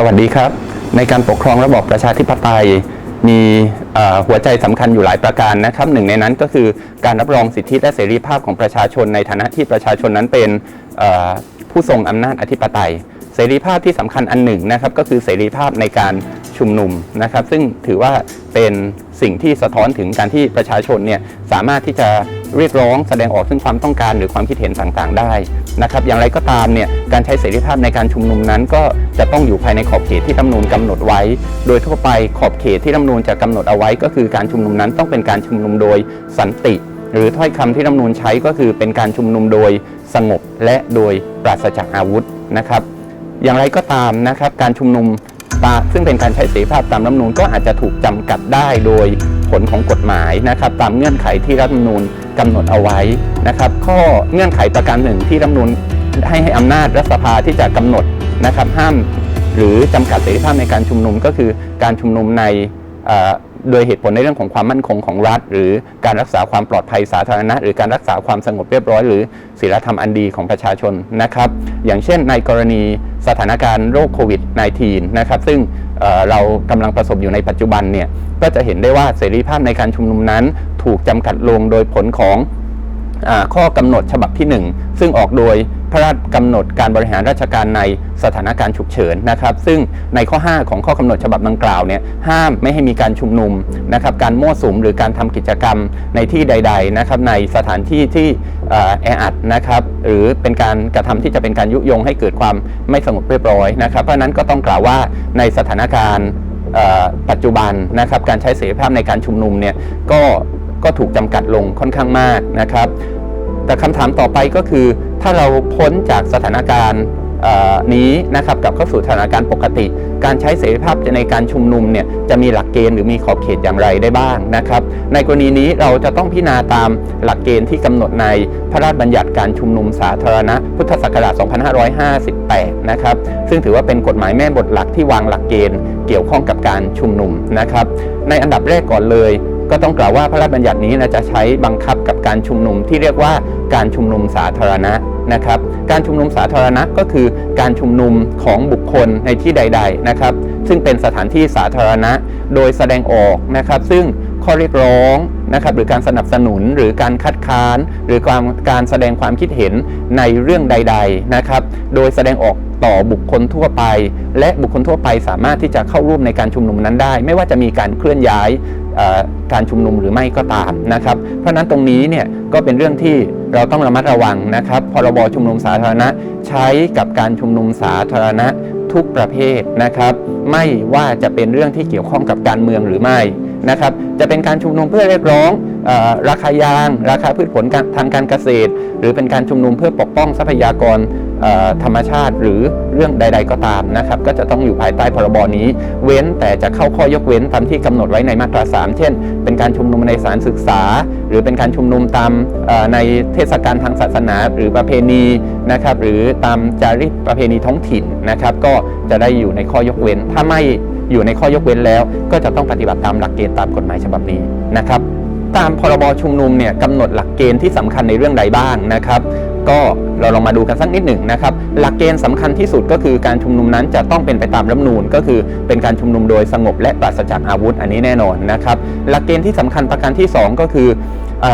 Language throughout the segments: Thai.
สวัสดีครับ ในการปกครองระบอบประชาธิปไตยมีหัวใจสำคัญอยู่หลายประการนะครับหนึ่งในนั้นก็คือการรับรองสิทธิและเสรีภาพของประชาชนในฐานะที่ประชาชนนั้นเป็นผู้ทรงอำนาจอธิปไตย เสรีภาพที่สำคัญอันหนึ่งนะครับก็คือเสรีภาพในการชุมนุมนะครับ ซึ่งถือว่าเป็นสิ่งที่สะท้อนถึงการที่ประชาชนเนี่ยสามารถที่จะ เรียกร้องแสดงออกซึ่งความต้องการหรือความคิดเห็นต่างๆ ได้นะครับอย่างไรก็ตามเนี่ยการใช้เสรีภาพในการชุมนุมนั้น ก็จะต้องอยู่ภายในขอบเขตที่รัฐมนูญกำหนดไว้ โดยทั่วไปขอบเขตที่รัฐมนูญจะกำหนดเอาไว้ ก็คือการชุมนุมนั้นต้องเป็นการชุมนุมโดยสันติ หรือถ้อยคำที่รัฐมนูญใช้ก็คือเป็นการชุมนุมโดยสงบและโดยปราศจากอาวุธนะครับ อย่างไรก็ตามนะครับการชุมนุมตาซึ่งเป็นการใช้เสรีภาพตามรัฐมนูญก็อาจจะถูกจำกัดได้โดยผลของกฎหมายนะครับ ตามเงื่อนไขที่รัฐมนูญ กำหนดเอาไว้นะครับข้อเงื่อนไขประการหนึ่งที่รัฐมนูญให้ให้อำนาจรัฐสภาที่จะกำหนดนะครับห้ามหรือจำกัดเสรีภาพในการชุมนุมก็คือการชุมนุมในโดยเหตุผลในเรื่องของความมั่นคงของรัฐ หรือการรักษาความปลอดภัยสาธารณะ หรือการรักษาความสงบเรียบร้อย หรือศีลธรรมอันดีของประชาชนนะครับ อย่างเช่นในกรณีสถานการณ์โรคโควิด -19 นะครับซึ่งเอ่อเรากำลังประสบอยู่ในปัจจุบันเนี่ยก็จะเห็นได้ว่าเสรีภาพในการชุมนุมนั้น ถูกจำกัดลงโดยผลของอข้อกำหนดฉบับที่ 1 ซึ่งออกโดยพระราชกำหนดการบริหารราชการในสถานการณ์ฉุกเฉินนะครับ ซึ่งในข้อ 5 ของข้อกำหนดฉบับดังกล่าวเนี่ยห้ามไม่ให้มีการชุมนุมนะครับการมั่วสุมหรือการทำกิจกรรมในที่ใด ๆนะครับ ในสถานที่ที่แออัดนะครับ หรือเป็นการกระทำที่จะเป็นการยุยงให้เกิดความไม่สงบเรียบร้อยนะครับ เพราะนั้นก็ต้องกล่าวว่าในสถานการณ์ปัจจุบันนะครับการใช้เสรีภาพในการชุมนุมเนี่ยก็ ก็ถูกจำกัดลงค่อนข้างมากนะครับ แต่คำถามต่อไปก็คือ ถ้าเราพ้นจากสถานการณ์นี้นะครับกลับเข้าสู่สถานการณ์ปกติ การใช้เสรีภาพในการชุมนุมเนี่ยจะมีหลักเกณฑ์หรือมีขอบเขตอย่างไรได้บ้างนะครับ ในกรณีนี้เราจะต้องพิจารณาตามหลักเกณฑ์ที่กำหนดในพระราชบัญญัติการชุมนุมสาธารณะ พุทธศักราช 2558 นะครับ ซึ่งถือว่าเป็นกฎหมายแม่บทหลักที่วางหลักเกณฑ์เกี่ยวข้องกับการชุมนุมนะครับ ในอันดับแรกก่อนเลย ก็ต้องกล่าวว่าพระราชบัญญัตินี้นะจะใช้บังคับกับการชุมนุมที่เรียกว่าการชุมนุมสาธารณะนะครับ การชุมนุมสาธารณะก็คือการชุมนุมของบุคคลในที่ใด ๆนะครับ ซึ่งเป็นสถานที่สาธารณะโดยแสดงออกนะครับ ซึ่งข้อเรียกร้องนะครับหรือการสนับสนุนหรือการคัดค้าน หรือการการแสดงความคิดเห็นในเรื่องใด ๆนะครับ โดยแสดงออกต่อบุคคลทั่วไป และบุคคลทั่วไปสามารถที่จะเข้าร่วมในการชุมนุมนั้นได้ ไม่ว่าจะมีการเคลื่อนย้าย การชุมนุมหรือไม่ก็ตามนะครับ เพราะนั้นตรงนี้เนี่ยก็เป็นเรื่องที่เราต้องระมัดระวังนะครับ พรบชุมนุมสาธารณะใช้กับการชุมนุมสาธารณะทุกประเภทนะครับ ไม่ว่าจะเป็นเรื่องที่เกี่ยวข้องกับการเมืองหรือไม่นะครับ จะเป็นการชุมนุมเพื่อเรียกร้อง ราคายาง ราคาพืชผลทางการเกษตร หรือเป็นการชุมนุมเพื่อปกป้องทรัพยากรธรรมชาติหรือเรื่องใด ๆ ก็ตามนะครับก็จะต้องอยู่ภายใต้พรบนี้ เว้นแต่จะเข้าข้อยกเว้นตามที่กำหนดไว้ในมาตรา 3 เช่น เป็นการชุมนุมในสถารศึกษา หรือเป็นการชุมนุมตามในเทศกาลทางศาสนา หรือประเพณีนะครับหรือตามจารีตประเพณีท้องถิ่นนะครับก็จะได้อยู่ในข้อยกเว้น ถ้าไม่อยู่ในข้อยกเว้นแล้ว ก็จะต้องปฏิบัติตามหลักเกณฑ์ตามกฎหมายฉบับนี้นะครับ ตามพรบชุมนุมเนี่ยกำหนดหลักเกณฑ์ที่สำคัญในเรื่องใดบ้างนะครับ ก็เราลองมาดูกันสักนิดหนึ่งนะครับ หลักเกณฑ์สำคัญที่สุดก็คือการชุมนุมนั้นจะต้องเป็นไปตามรัฐมนูญก็คือเป็นการชุมนุมโดยสงบและปราศจากอาวุธอันนี้แน่นอนนะครับ หลักเกณฑ์ที่สำคัญประการที่ 2 ก็คือ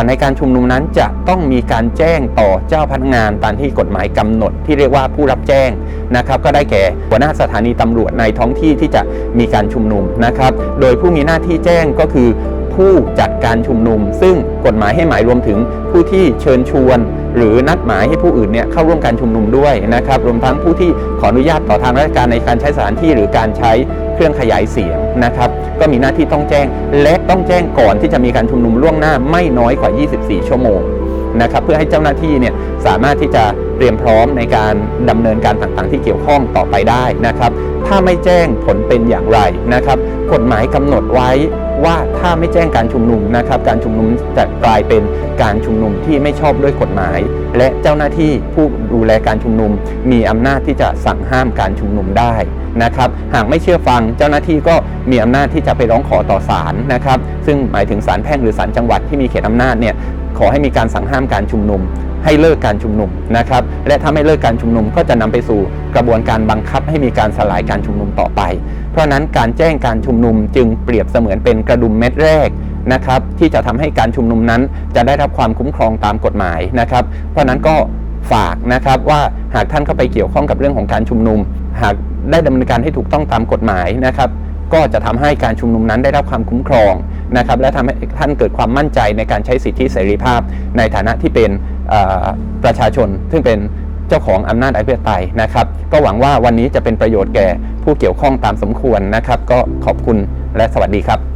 ในการชุมนุมนั้นจะต้องมีการแจ้งต่อเจ้าพนักงานตามที่กฎหมายกำหนด ที่เรียกว่าผู้รับแจ้งนะครับ ก็ได้แก่หัวหน้าสถานีตำรวจในท้องที่ที่จะมีการชุมนุมนะครับ โดยผู้มีหน้าที่แจ้งก็คือผู้จัด การชุมนุม ซึ่งกฎหมายให้หมายรวมถึงผู้ที่เชิญชวน หรือนัดหมายให้ผู้อื่นเนี่ยเข้าร่วมการชุมนุมด้วยนะครับรวมทั้งผู้ที่ขออนุญาตต่อทางราชการในการใช้สถานที่หรือการใช้เครื่องขยายเสียงนะครับ ก็มีหน้าที่ต้องแจ้งและต้องแจ้งก่อนที่จะมีการชุมนุมล่วงหน้าไม่น้อยกว่า 24 ชั่วโมงนะครับเพื่อให้เจ้าหน้าที่เนี่ยสามารถที่จะเตรียมพร้อมในการดำเนินการต่างๆ ที่เกี่ยวข้องต่อไปได้นะครับ ถ้าไม่แจ้งผลเป็นอย่างไรนะครับ กฎหมายกำหนดไว้ ว่าถ้าไม่แจ้งการชุมนุมนะครับ การชุมนุมจะกลายเป็นการชุมนุมที่ไม่ชอบด้วยกฎหมาย และเจ้าหน้าที่ผู้ดูแลการชุมนุม มีอำนาจที่จะสั่งห้ามการชุมนุมได้นะครับ หากไม่เชื่อฟังเจ้าหน้าที่ก็มีอำนาจที่จะไปร้องขอต่อศาลนะครับ ซึ่งหมายถึงศาลแพ่งหรือศาลจังหวัดที่มีเขตอำนาจเนี่ยขอให้มีการสั่งห้ามการชุมนุม ให้เลิกการชุมนุมนะครับ และถ้าไม่เลิกการชุมนุมก็จะนำไปสู่กระบวนการบังคับให้มีการสลายการชุมนุมต่อไป เพราะนั้นการแจ้งการชุมนุมจึงเปรียบเสมือนเป็นกระดุมเม็ดแรกนะครับที่จะทำให้การชุมนุมนั้นจะได้รับความคุ้มครองตามกฎหมายนะครับ เพราะฉะนั้นก็ฝากนะครับว่าหากท่านเข้าไปเกี่ยวข้องกับเรื่องของการชุมนุม หากได้ดำเนินการให้ถูกต้องตามกฎหมายนะครับ ก็จะทำให้การชุมนุมนั้นได้รับความคุ้มครอง นะครับและทำให้ท่านเกิดความมั่นใจในการใช้สิทธิเสรีภาพ ในฐานะที่เป็นประชาชน ซึ่งเป็นเจ้าของอำนาจอธิปไตยนะครับก็หวังว่าวันนี้จะเป็นประโยชน์แก่ผู้เกี่ยวข้องตามสมควรนะครับ ก็ขอบคุณและสวัสดีครับ